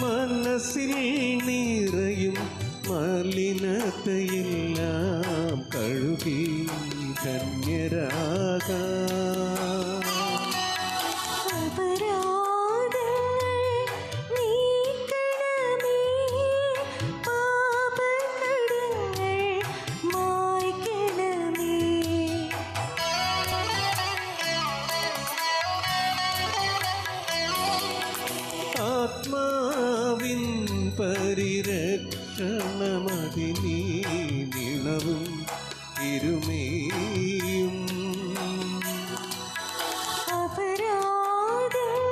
മനസ്സിൽ നിറയും മലിനതയെല്ലാം കഴുകി ധന്യരാകാം അപരാധങ്ങൾ ആത്മാവിൻ പരിരക്ഷണമതിനീ നിളവും ഇരുമേയും അപരാധങ്ങൾ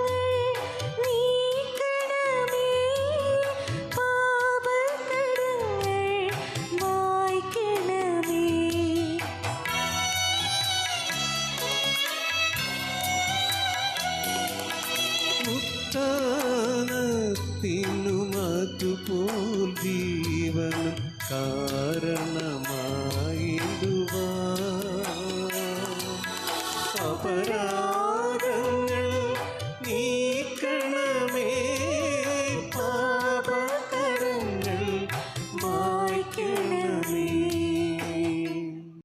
പോൽ ജീവനും കാരണമായിടുവ അപരാധങ്ങൾ നീക്കണമേ. പാപകരങ്ങൾ മായ്ക്കണമേ.